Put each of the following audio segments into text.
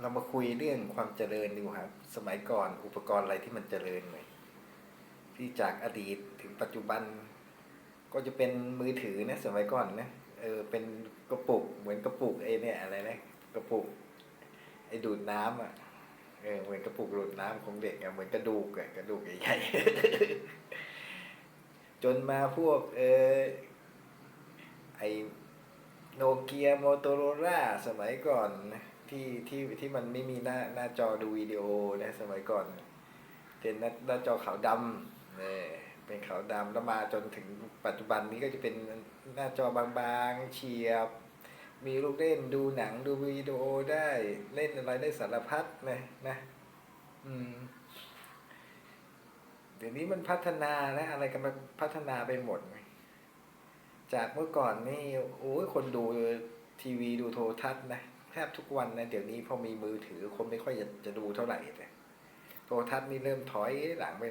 เรามาคุยเรื่องความเจริญดีกว่าครับ สมัยก่อนอุปกรณ์อะไรที่มันเจริญหน่อยที่จากอดีตถึงปัจจุบัน ก็จะเป็นมือถือนะสมัยก่อนนะเออเป็นกระปุกเหมือนกระปุกไอ้เนี่ยอะไรนะกระปุก ไอ้ดูดน้ำอะเออเหมือนกระปุกดูดน้ำของเด็กอะเหมือนกระดูกอะกระดูกใหญ่ๆจนมาพวก เออไอโนเกียโมโตโรล่าสมัยก่อนนะ ที่ที่ที่มันไม่มีหน้าหน้าจอดูวิดีโอนะสมัยก่อนเป็นหน้าหน้าจอขาวดำเออเป็นขาวดำแล้วมาจนถึงปัจจุบันนี้ก็จะเป็นหน้าจอบางๆเฉียบ มีลูกเล่นดูหนังดูวิดีโอได้เล่นอะไรได้สารพัดนะนะอืมเดี๋ยวนี้มันพัฒนานะอะไรกันมันพัฒนาไปหมด จากเมื่อก่อนนี่โอ้ยคนดูทีวีดูโทรทัศน์นะ ทบทุกวันนะเดี๋ยวนี้พอมีมือถือคนไม่ค่อยจะจะดูเท่าไหร่เลยโทรทัศน์นี่เริ่มถอยหลังไป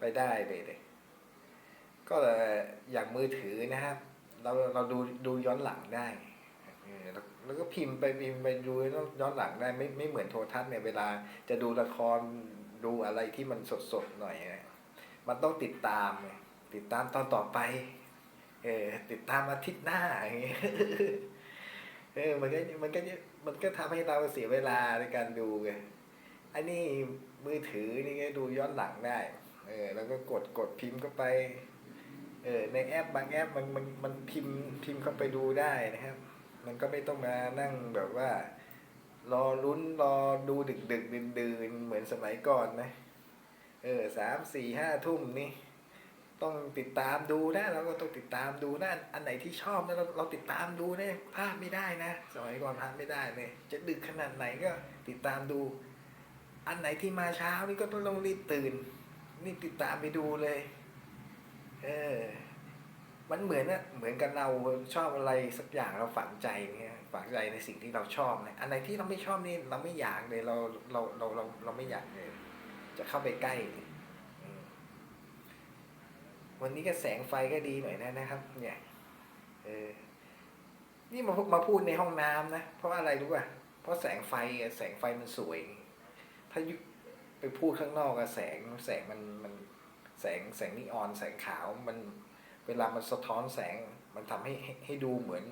ไปได้เลยเลยก็อย่างมือถือนะครับ เราเราดูดูย้อนหลังได้แล้วก็พิมพ์ไปพิมพ์ไปดูย้อนหลังได้ไม่ไม่เหมือนโทรทัศน์เนี่ยเวลาจะดูละครดูอะไรที่มันสดสดหน่อยมันต้องติดตาม ติดตามตอนต่อไป เออติดตามอาทิตย์หน้าอย่างเงี้ย เออมันก็มันก็มันก็ทำให้เราเสียเวลาในการดูไงอันนี้มือถือนี่ก็ดูย้อนหลังได้ เออ แล้วก็กดกดพิมพ์เข้าไป เออ ในแอปบางแอปมันมันมันพิมพ์พิมพ์เข้าไปดูได้นะครับ มันก็ไม่ต้องมานั่งแบบว่า รอลุ้นรอดูดึกดึกดื่นดื่นเหมือนสมัยก่อนนะ เออสามสี่ห้าทุ่มนี่ ต้องติดตามดูนะเราก็ต้องติดตามดูนะอันไหนที่ชอบนะเราเราติดตามดูเนี่ยพลาดไม่ได้นะสมัยก่อนพลาดไม่ได้เลยจะดึกขนาดไหนก็ติดตามดู อันไหนที่มาเช้านี่ก็ต้องรีบตื่นนี่ติดตามไปดูเลย เออมันเหมือนนะเหมือนกับเราชอบอะไรสักอย่างเราฝังใจเนี่ยฝังใจในสิ่งที่เราชอบนะอันไหนที่เราไม่ชอบนี่เราไม่อยากเลยเราเราเราเราเราไม่อยากเลยจะเข้าไปใกล้เลย วันนี้ก็แสงไฟก็ดีหน่อยนะนะครับ เนี่ย เออ นี่มาพูดมาพูดในห้องน้ำนะ เพราะอะไรรู้ป่ะ เพราะแสงไฟแสงไฟมันสวย ถ้าไปพูดข้างนอกอะแสงแสงมันมันแสงแสงนีออน แสงขาวมันเวลามันสะท้อนแสงมันทำให้ให้ให้ดูเหมือน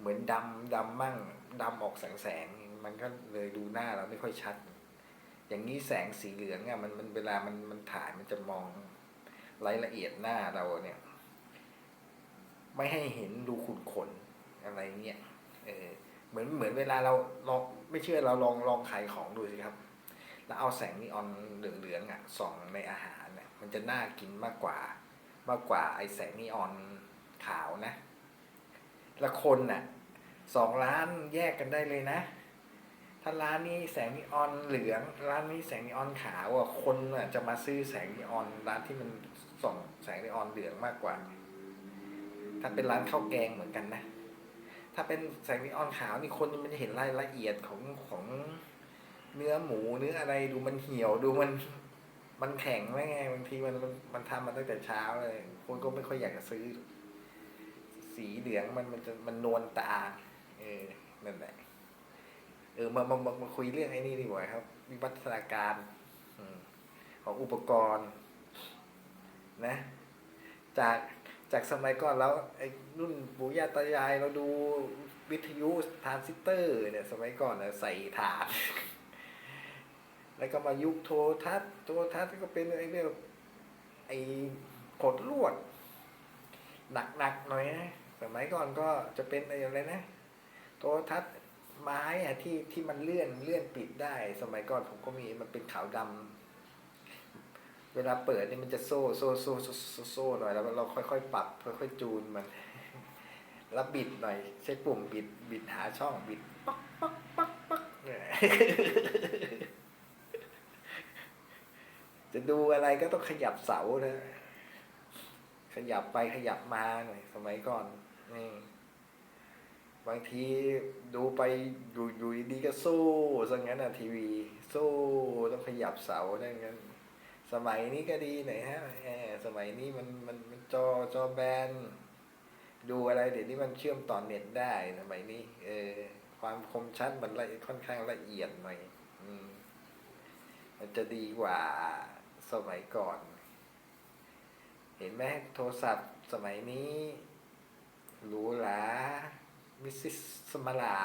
เหมือนดำดำมั่งดำออกแสงแสงมันก็เลยดูหน้าเราไม่ค่อยชัด อย่างนี้แสงสีเหลืองอะมันมันเวลามันมันถ่ายมันจะมอง รายละเอียดหน้าเราเนี่ย ไม่ให้เห็นรูขุ่นขนอะไรเงี้ยเออเหมือนเหมือนเวลาเราลองไม่เชื่อเราลองลองขายของดูสิครับ แล้วเอาแสงนีออนเหลืองๆอะส่องในอาหารเนี่ยมันจะน่ากินมากกว่ามากกว่าไอแสงนีออนขาวนะละคนน่ะสองร้านแยกกันได้เลยนะ ถ้าร้านนี้แสงนีออนเหลือง ร้านนี้แสงนีออนขาวอะคนอะจะมาซื้อแสงนีออนร้านที่มัน ส่องแสงนีออนเหลืองมากกว่า ถ้าเป็นร้านข้าวแกงเหมือนกันนะ ถ้าเป็นแสงนีออนขาวนี่คนมันจะเห็นรายละเอียดของของเนื้อหมูเนื้ออะไรดูมันเหี่ยวดูมันมันแข็งแล้วไงบางทีมันมันมันทำมาตั้งแต่เช้าเลยคนก็ไม่ค่อยอยากจะซื้อ สีเหลืองมันมันจะมันนวลตา เออนั่นแหละเออมามามามาคุยเรื่องไอ้นี่ดีกว่าครับ วิวัฒนาการของอุปกรณ์ นะจากจากสมัยก่อนแล้วไอ้รุ่นปู่ย่าตายายเราดูวิทยุทรานซิสเตอร์เนี่ยสมัยก่อนนะใส่ถาดแล้วก็มายุคโทรทัศน์โทรทัศน์ก็เป็นไอ้เรื่องไอ้กดลวด หนักๆหน่อยนะสมัยก่อนก็จะเป็นอะไรนะ โทรทัศน์ไม้อะที่ที่มันเลื่อนเลื่อนปิดได้ สมัยก่อนผมก็มีมันเป็นขาวดำ เวลาเปิดนี่มันจะโซ่โซ่โซ่โซ่โซ่โซ่หน่อยแล้วเราค่อยๆปรับค่อยๆจูนมันแล้วบิดหน่อยใช้ปุ่มบิดบิดหาช่องบิดปักปักปักปักเนี่ยจะดูอะไรก็ต้องขยับเสานะขยับไปขยับมาหน่อยสมัยก่อนนี่บางทีดูไปอยู่อยู่ดีก็สู้ซะงั้นอะทีวีสู้ต้องขยับเสาได้งั้น สมัยนี้ก็ดีหน่อยฮะแหมสมัยนี้มันมันมันจอจอแบน ดูอะไรเดี๋ยวนี้มันเชื่อมต่อเน็ตได้สมัยนี้ เออ ความคมชัดมันละค่อนข้างละเอียดหน่อยอืมมันจะดีกว่าสมัยก่อน เห็นไหมโทรศัพท์สมัยนี้หรูหรามิสซิสสมาลา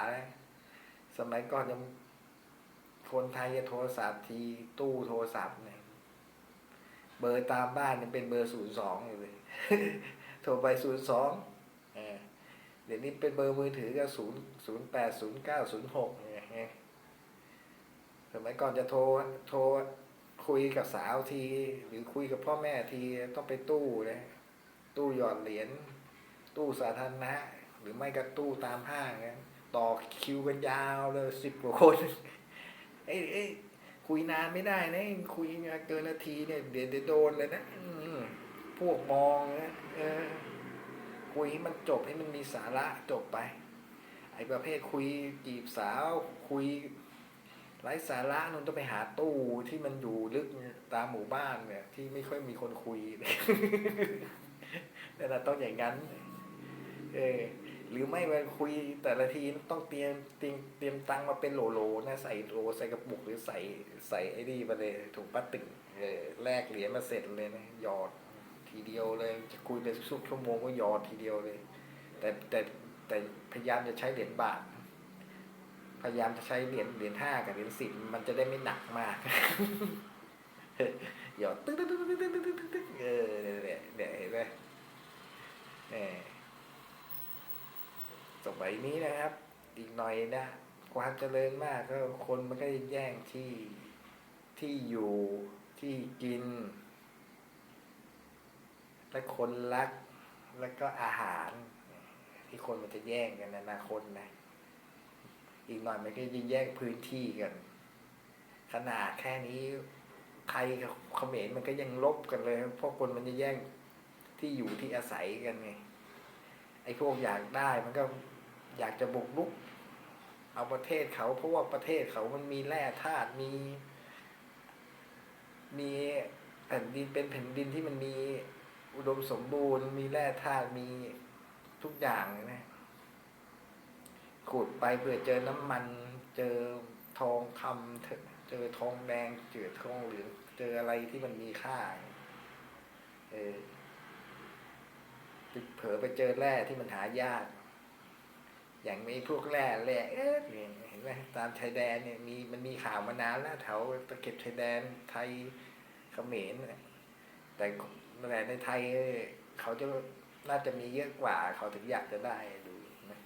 สมัยก่อนยังคนไทยจะโทรศัพท์ทีตู้โทรศัพท์เนี่ย เบอร์ตามบ้านยังเป็นเบอร์ศูนย์สองอยู่เลยโทรไปศูนย์สองเดี๋ยวนี้เป็นเบอร์มือถือก็ศูนย์ศูนย์แปดศูนย์เก้าศูนย์หกเนี่ยสมัยก่อนจะโทรโทรคุยกับสาวที หรือคุยกับพ่อแม่ทีต้องไปตู้เลยตู้หยอดเหรียญตู้สาธารณะ หรือไม่ก็ตู้ตามห้างนะต่อคิวกันยาวเลยสิบกว่าคน เอ้ยเอ้ย คุยนานไม่ได้นะคุยเกินนาทีเนี่ยเดี๋ยวโดนเลยนะพวกมองนะเออคุยให้มันจบให้มันมีสาระจบไป ไอ้ประเภทคุยจีบสาวคุยไร้สาระนุ่นต้องไปหาตู้ที่มันอยู่ลึกตามหมู่บ้านเนี่ย ที่ไม่ค่อยมีคนคุยนั่นนะต้องอย่างนั้น เออ หรือไม่มาคุยแต่ละทีต้องเตรียมเตรียมเตรียมตังมาเป็นโหลโหลๆนะใส่โหลใส่กระปุกหรือใส่ใส่ไอ้นี่มาเลยถุงพลาสติกเออแลกเหรียญมาเสร็จเลยนะหยอดทีเดียวเลยจะคุยเป็นสุกชั่วโมงก็หยอดทีเดียวเลย แต่แต่แต่พยายามจะใช้เหรียญบาท พยายามจะใช้เหรียญเหรียญห้ากับเหรียญสิบมันจะได้ไม่หนักมากหยอดตึ๊กตึ๊กตึ๊กตึ๊กตึ๊กตึ๊กตึ๊กเออเนี่ยเนี่ยเห็นไหมเนี่ย สมัยนี้นะครับ อีกหน่อยนะ ความเจริญมากก็คนมันก็แย่งที่ที่อยู่ที่กิน และคนรัก แล้วก็อาหาร ที่คนมันจะแย่งกันในอนาคตนะ อีกหน่อยมันก็จะแย่งพื้นที่กัน ขนาดแค่นี้ใครเขมรมันก็ยังลบกันเลย เพราะคนมันจะแย่งที่อยู่ที่อาศัยกันไงไอ้พวกอยากได้มันก็ อยากจะบุกรุก เอาประเทศเขาเพราะว่าประเทศเขามันมีแร่ธาตุมี มีแผ่นดินเป็นแผ่นดินที่มันมีอุดมสมบูรณ์ มีแร่ธาตุมีทุกอย่างเลยนะขุดไปเพื่อเจอน้ำมัน เจอทองคำเจอทองแดงเจอทองเหลืองเจออะไรที่มันมีค่าเออเผลอไปเจอแร่ที่มันหายาก อย่างมีพวกแร่แร่เอ๊ะเนี่ยเห็นไหมตามชายแดนเนี่ยมีมันมีข่าวมานานแล้วแถวตะเข็บชายแดนไทยเขมรแต่แต่ในไทยเขาจะน่าจะมีเยอะกว่า เขาถึงอยากจะได้ดูนะ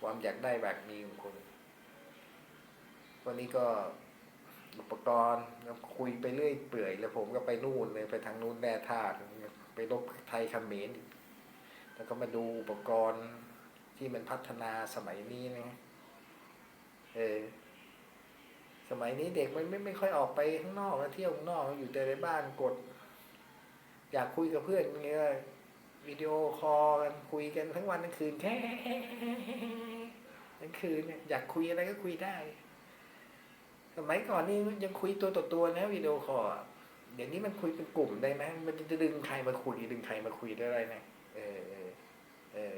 ความอยากได้แบบมีของคนวันนี้ก็อุปกรณ์คุยไปเรื่อยเปื่อยแล้วผมก็ไปนู่นเลยไปทางนู่นแร่ธาตุไปลบไทยเขมรแล้วก็มาดูอุปกรณ์ ที่มันพัฒนาสมัยนี้นะ เออ สมัยนี้เด็กมันไม่ไม่ค่อยออกไปข้างนอกนะเที่ยวข้างนอกอยู่แต่ในบ้านกด อยากคุยกับเพื่อนเงี้ยวิดีโอคอลกันคุยกันทั้งวันทั้งคืนแค่ทั้งคืนเนี่ยอยากคุยอะไรก็คุยได้ สมัยก่อนนี่ยังคุยตัวต่อตัวนะวิดีโอคอลเดี๋ยวนี้มันคุยเป็นกลุ่มได้ไหมมันจะดึงใครมาคุยดึงใครมาคุยได้ไรนะเออเออเออ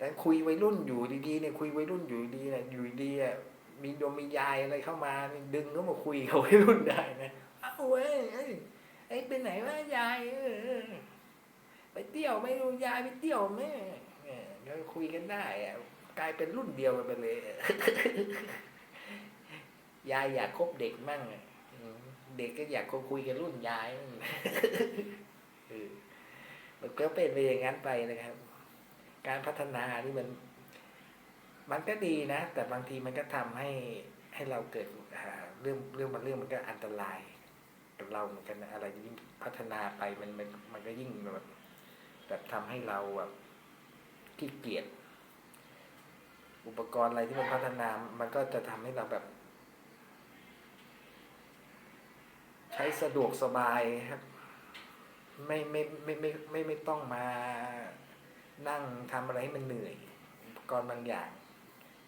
แต่คุยวัยรุ่นอยู่ดีๆเนี่ยคุยวัยรุ่นอยู่ดีเนี่ยอยู่ดีอะมีโยมมียายอะไรเข้ามาดึงเข้ามาคุยกับวัยรุ่นได้นะเอ้าเว้ยเอ้ยไอ้ยไปไหนวะยายออไปเที่ยวไม่รู้ยายไปเที่ยวไหมเออก็คุยกันได้อะกลายเป็นรุ่นเดียวกันไปเลยยายอยากคบเด็กมั่งเด็กก็อยากคุยกับรุ่นยายมั่งเออมันก็เป็นไปอย่างนั้นไปนะครับ การพัฒนานี่มัน มันก็ดีนะ แต่บางทีมันก็ทำให้ให้เราเกิดเรื่องเรื่องบางเรื่องมันก็อันตรายกับเราเหมือนกันอะไรยิ่งพัฒนาไปมันมันมันก็ยิ่งแบบแบบทำให้เราแบบขี้เกียจอุปกรณ์อะไรที่มันพัฒนา มันก็จะทำให้เราแบบ ใช้สะดวกสบายครับ ไม่ไม่ไม่ไม่ไม่ไม่ต้องมา นั่งทำอะไรให้มันเหนื่อยอุปกรณ์บางอย่าง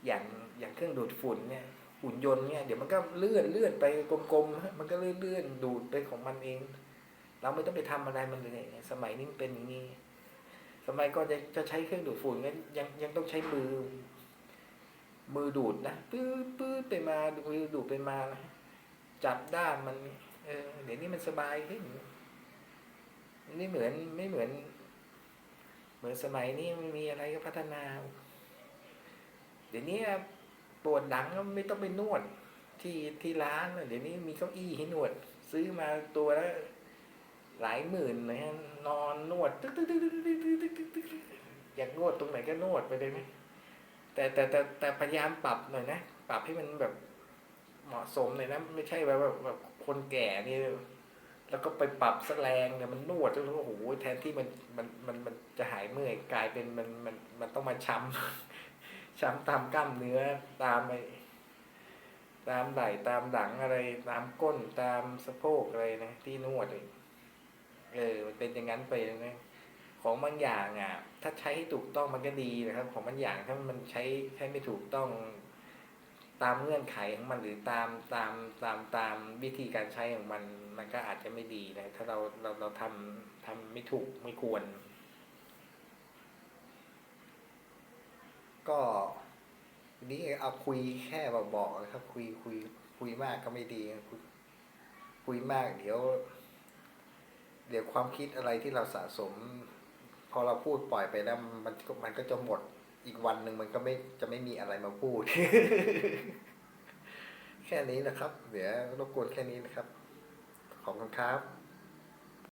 อย่างอย่างเครื่องดูดฝุ่นเนี่ยหุ่นยนต์เนี่ยเดี๋ยวมันก็เลื่อนเลื่อนไปกลมๆมันก็เลื่อนเลื่อนดูดไปของมันเอง เราไม่ต้องไปทำอะไรมันเลยสมัยนี้เป็นอย่างนี้สมัยก่อนจะจะใช้เครื่องดูดฝุ่นก็ยังยังต้องใช้มือ มือดูดนะปื๊ดปื๊ดไปมามือดูดไปมาจับด้ามมัน เออเดี๋ยวนี้มันสบายขึ้นนี่เหมือนไม่เหมือน เหมือนสมัยนี้ไม่มีอะไรก็พัฒนา เดี๋ยวนี้ปวดหลังก็ไม่ต้องไปนวดที่ที่ร้านเดี๋ยวนี้มีเก้าอี้ให้นวด ซื้อมาตัวแล้วหลายหมื่นเลยฮะนอนนวดตึ๊กตึ๊กตึ๊กตึ๊กตึ๊กตึ๊กตึ๊กตึ๊กอยากนวดตรงไหนก็นวดไปเลยไหมแต่แต่แต่แต่พยายามปรับหน่อยนะปรับให้มันแบบเหมาะสมหน่อยนะไม่ใช่แบบแบบคนแก่นี่ แล้วก็ไปปรับแสแลงเนี่ยมันนวดแล้วโอ้โหแทนที่มันมันมันมันจะหายเมื่อยกลายเป็นมันมันมันต้องมาช้ำช้ำตามกล้ามเนื้อตามไปตามไหล่ตามหลังอะไร ตามก้นตามสะโพกอะไรนะที่นวดเลยเออมันเป็นอย่างนั้นไปนะของบางอย่างอะ ถ้าใช้ให้ถูกต้องมันก็ดีนะครับ ของบางอย่างถ้ามันใช้ใช้ไม่ถูกต้อง ตามเงื่อนไขของมันหรือตามตามตามตามวิธีการใช้ของมัน มันก็อาจจะไม่ดีนะถ้าเราเราเราทำทำไม่ถูกไม่ควร ก็นี้เอาคุยแค่บอกๆนะครับคุยคุยคุยมากก็ไม่ดีคุยคุยมากเดี๋ยว เดี๋ยวความคิดอะไรที่เราสะสม พอเราพูดปล่อยไปแล้วมันมันก็จะหมด อีกวันหนึ่งมันก็ไม่จะไม่มีอะไรมาพูด แค่นี้นะครับ เดี๋ยวรบกวนแค่นี้นะครับ ขอบคุณครับ